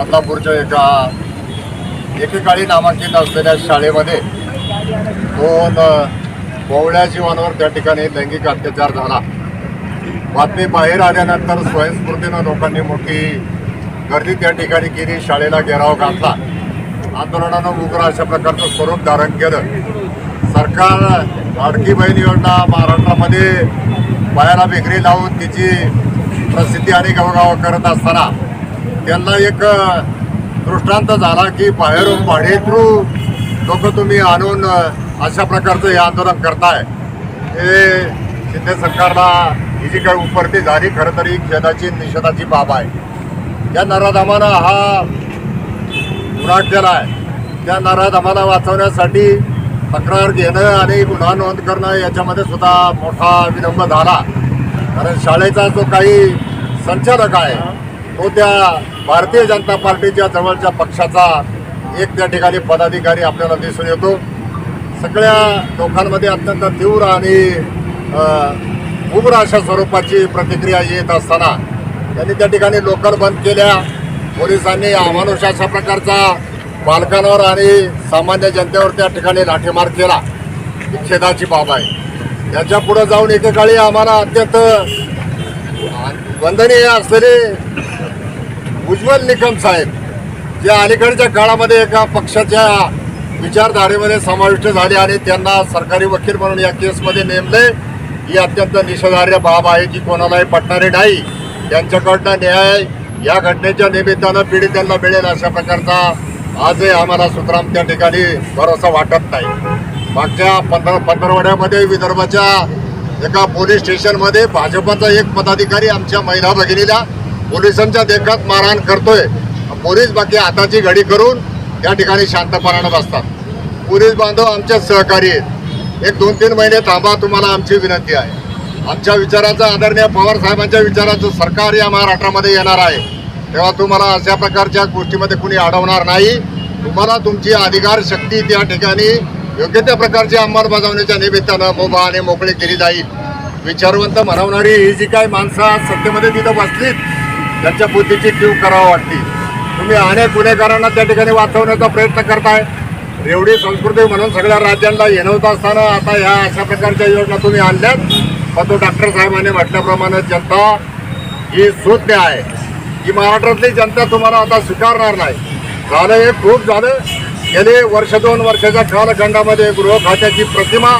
बदलापूरच्या एका एकेकाळी नामांकित असलेल्या शाळेमध्ये दोन अ, कोवळ्या जीवांवर त्या ठिकाणी लैंगिक अत्याचार झाला. बातमी बाहेर आल्यानंतर स्वयंस्फूर्तीनं लोकांनी मोठी गर्दी त्या ठिकाणी केली शाळेला घेराव घातला. आंदोलनानं उग्र अशा प्रकारचं स्वरूप धारण केलं. सरकार लाडकी बहीण योजना महाराष्ट्रामध्ये पायाला विक्री लावून तिची प्रसिद्धी आणि गवगाव करत असताना त्यांना एक दृष्टांत झाला की बाहेरून भाडेकरू लोक तुम्ही आणून अशा प्रकारचं हे आंदोलन करताय. हे शिंदे सरकारला ही जी काही उपरती झाली खरं तर ही खेदाची निषेधाची बाब आहे. त्या नराधामानं हा गुन्हा केला आहे. त्या नराधामाला वाचवण्यासाठी तक्रार घेणं आणि गुन्हा नोंद करणं याच्यामध्ये सुद्धा मोठा विलंब झाला. कारण शाळेचा जो काही संचालक आहे तो त्या भारतीय जनता पार्टीच्या जवळच्या पक्षाचा एक त्या ठिकाणी पदाधिकारी आपल्याला दिसून येतो. सगळ्या लोकांमध्ये अत्यंत तीव्र आणि उग्र अशा स्वरूपाची प्रतिक्रिया येत असताना त्यांनी त्या ठिकाणी लोकल बंद केल्या. पोलिसांनी अमानुष अशा प्रकारचा बालकांवर आणि सामान्य जनतेवर त्या ठिकाणी लाठीमार केला. ही खेदाची बाब आहे. याच्या पुढं जाऊन एकेकाळी आम्हाला अत्यंत वंदनीय असलेली उज्ज्वल निकम साहेब जे अलीकडच्या काळामध्ये एका पक्षाच्या विचारधारेमध्ये समाविष्ट झाले आणि त्यांना सरकारी वकील म्हणून या केसमध्ये नेमले ही अत्यंत निषेधार्ह बाब आहे जी कोणालाही पटणारी नाही. त्यांच्याकडनं न्याय या घटनेच्या निमित्तानं पीडितांना मिळेल अशा प्रकारचा आजही आम्हाला सुतराम त्या ठिकाणी भरोसा वाटत नाही. मागच्या पंधरा पंधरवड्यामध्ये विदर्भाच्या एका पोलीस स्टेशनमध्ये भाजपचा एक पदाधिकारी आमच्या महिला भगिनीला पोलिसांच्या देखत मारहाण करतोय. पोलीस बाकी हाताची घडी करून या ठिकाणी शांतपणानं बसतात. पोलीस बांधव आमच्या सहकारी आहेत. एक दोन तीन महिने थांबा तुम्हाला आमची विनंती आहे. आमच्या विचाराचं आदरणीय पवार साहेबांच्या विचाराचं सरकार या महाराष्ट्रामध्ये येणार आहे. तेव्हा तुम्हाला अशा प्रकारच्या गोष्टीमध्ये कुणी अडवणार नाही. तुम्हाला तुमची अधिकार शक्ती त्या ठिकाणी योग्य त्या प्रकारची अंमलबजावणीच्या निमित्तानं मोबा आणि मोकळी केली जाईल. विचारवंत म्हणवणारी ही जी काय माणसं आज सत्तेमध्ये तिथं बसलीत त्यांच्या बुद्धीची टीव करावं वाटते. तुम्ही अनेक गुन्हेगारांना त्या ठिकाणी वाचवण्याचा प्रयत्न करताय. एवढी संस्कृती म्हणून सगळ्या राज्यांना येणवत असताना आता ह्या अशा प्रकारच्या योजना तुम्ही आणल्यात. पण तो डॉक्टर साहेबांनी म्हटल्याप्रमाणे जनता ही सुज्ञ आहे. ही महाराष्ट्रातली जनता तुम्हाला आता स्वीकारणार नाही. झालं हे खूप झालं. गेले वर्ष दोन वर्षाच्या कालखंडामध्ये गृह खात्याची प्रतिमा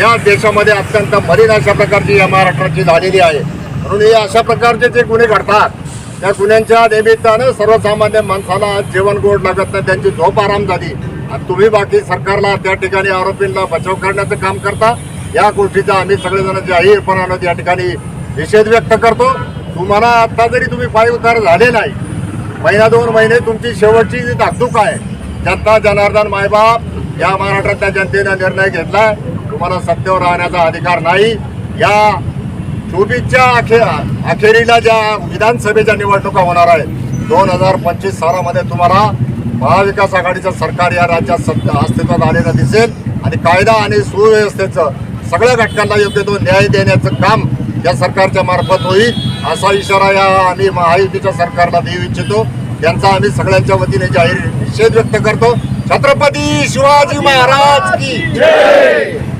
या देशामध्ये अत्यंत मलिन अशा प्रकारची या महाराष्ट्राची झालेली आहे. म्हणून हे अशा प्रकारचे जे गुन्हे घडतात त्या गुन्ह्यांच्या निमित्तानं सर्वसामान्य माणसाला आज जेवण गोड लागत नाही त्यांची झोप आराम झाली. आणि तुम्ही बाकी सरकारला त्या ठिकाणी आरोपींना बचाव करण्याचं काम करता या गोष्टीचा आम्ही सगळेजण जाहीरपणानं या ठिकाणी निषेध व्यक्त करतो. तुम्हाला आत्ता जरी तुम्ही पाय उतार झाले नाही महिना दोन महिने तुमची शेवटची जी धाकधूक आहे जनता जनार्दन मायबाप या महाराष्ट्रातल्या जनतेनं निर्णय घेतला तुम्हाला सत्तेवर राहण्याचा अधिकार नाही. या चोवीसच्या अखेर अखेरीला ज्या विधानसभेच्या निवडणुका होणार आहेत दोन हजार पंचवीस सालामध्ये तुम्हाला महाविकास आघाडीचं सरकार या राज्यात सत्य अस्तित्वात आलेलं दिसेल. आणि कायदा आणि सुव्यवस्थेचं सगळ्या घटकांना योग्य तो न्याय देण्याचं काम या सरकारच्या मार्फत होईल असा इशारा या आम्ही महायुतीच्या सरकारला देऊ इच्छितो. त्यांचा आम्ही सगळ्यांच्या वतीने जाहीर निषेध व्यक्त करतो. छत्रपती शिवाजी महाराज की